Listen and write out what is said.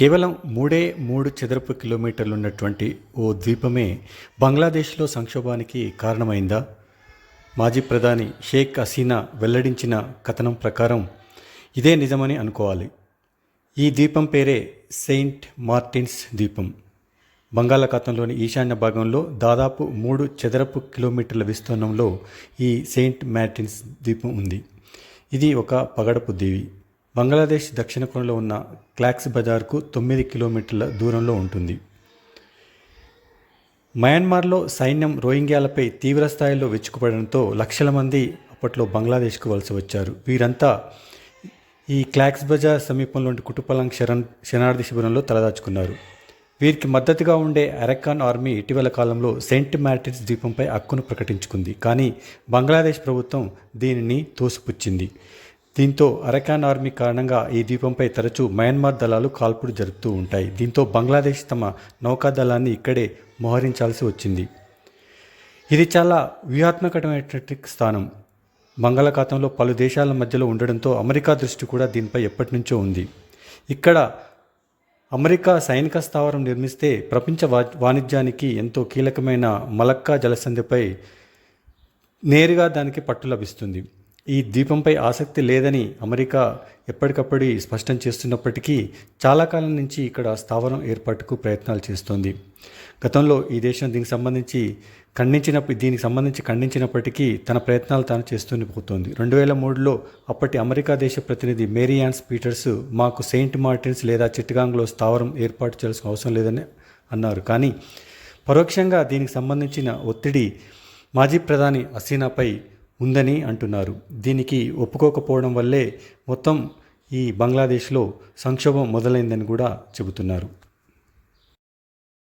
కేవలం మూడే మూడు చదరపు కిలోమీటర్లు ఉన్నటువంటి ఓ ద్వీపమే బంగ్లాదేశ్లో సంక్షోభానికి కారణమైందా? మాజీ ప్రధాని షేక్ హసీనా వెల్లడించిన కథనం ప్రకారం ఇదే నిజమని అనుకోవాలి. ఈ ద్వీపం పేరే సెయింట్ మార్టిన్స్ ద్వీపం. బంగాళాఖాతంలోని ఈశాన్య భాగంలో దాదాపు మూడు చదరపు కిలోమీటర్ల విస్తీర్ణంలో ఈ సెయింట్ మార్టిన్స్ ద్వీపం ఉంది. ఇది ఒక పగడపు దీవి. బంగ్లాదేశ్ దక్షిణ కొనలో ఉన్న క్లాక్స్ బజార్కు తొమ్మిది కిలోమీటర్ల దూరంలో ఉంటుంది. మయన్మార్లో సైన్యం రోహింగ్యాలపై తీవ్ర స్థాయిలో విచ్చుకుపడడంతో లక్షల మంది అప్పట్లో బంగ్లాదేశ్కు వలస వచ్చారు. వీరంతా ఈ క్లాక్స్ బజార్ సమీపంలోని కుటుపలంగ్ శరణ్ శరణార్థి శిబిరంలో తలదాచుకున్నారు. వీరికి మద్దతుగా ఉండే అరకాన్ ఆర్మీ ఇటీవల కాలంలో సెయింట్ మార్టిన్స్ ద్వీపంపై హక్కును ప్రకటించుకుంది. కానీ బంగ్లాదేశ్ ప్రభుత్వం దీనిని తోసిపుచ్చింది. దీంతో అరకాన్ ఆర్మీ కారణంగా ఈ ద్వీపంపై తరచూ మయన్మార్ దళాలు కాల్పులు జరుపుతూ ఉంటాయి. దీంతో బంగ్లాదేశ్ తమ నౌకాదళాన్ని ఇక్కడే మోహరించాల్సి వచ్చింది. ఇది చాలా వ్యూహాత్మకమైనటువంటి స్థానం. బంగాళాఖాతంలో పలు దేశాల మధ్యలో ఉండడంతో అమెరికా దృష్టి కూడా దీనిపై ఎప్పటి నుంచో ఉంది. ఇక్కడ అమెరికా సైనిక స్థావరం నిర్మిస్తే ప్రపంచ వా వాణిజ్యానికి ఎంతో కీలకమైన మలక్కా జలసంధిపై నేరుగా దానికి పట్టు లభిస్తుంది. ఈ ద్వీపంపై ఆసక్తి లేదని అమెరికా ఎప్పటికప్పుడు స్పష్టం చేస్తున్నప్పటికీ చాలా కాలం నుంచి ఇక్కడ స్థావరం ఏర్పాటుకు ప్రయత్నాలు చేస్తోంది. గతంలో ఈ దేశం దీనికి సంబంధించి ఖండించిన దీనికి సంబంధించి ఖండించినప్పటికీ తన ప్రయత్నాలు తాను చేస్తూనే పోతోంది. రెండు వేల మూడులో అప్పటి అమెరికా దేశ ప్రతినిధి మేరీ యాన్స్ పీటర్స్ మాకు సెయింట్ మార్టిన్స్ లేదా చిట్టగాంగ్లో స్థావరం ఏర్పాటు చేయాల్సిన అవసరం లేదని అన్నారు. కానీ పరోక్షంగా దీనికి సంబంధించిన ఒత్తిడి మాజీ ప్రధాని హసీనాపై ఉందని అంటున్నారు. దీనికి ఒప్పుకోకపోవడం వల్లే మొత్తం ఈ బంగ్లాదేశ్లో సంక్షోభం మొదలైందని కూడా చెబుతున్నారు.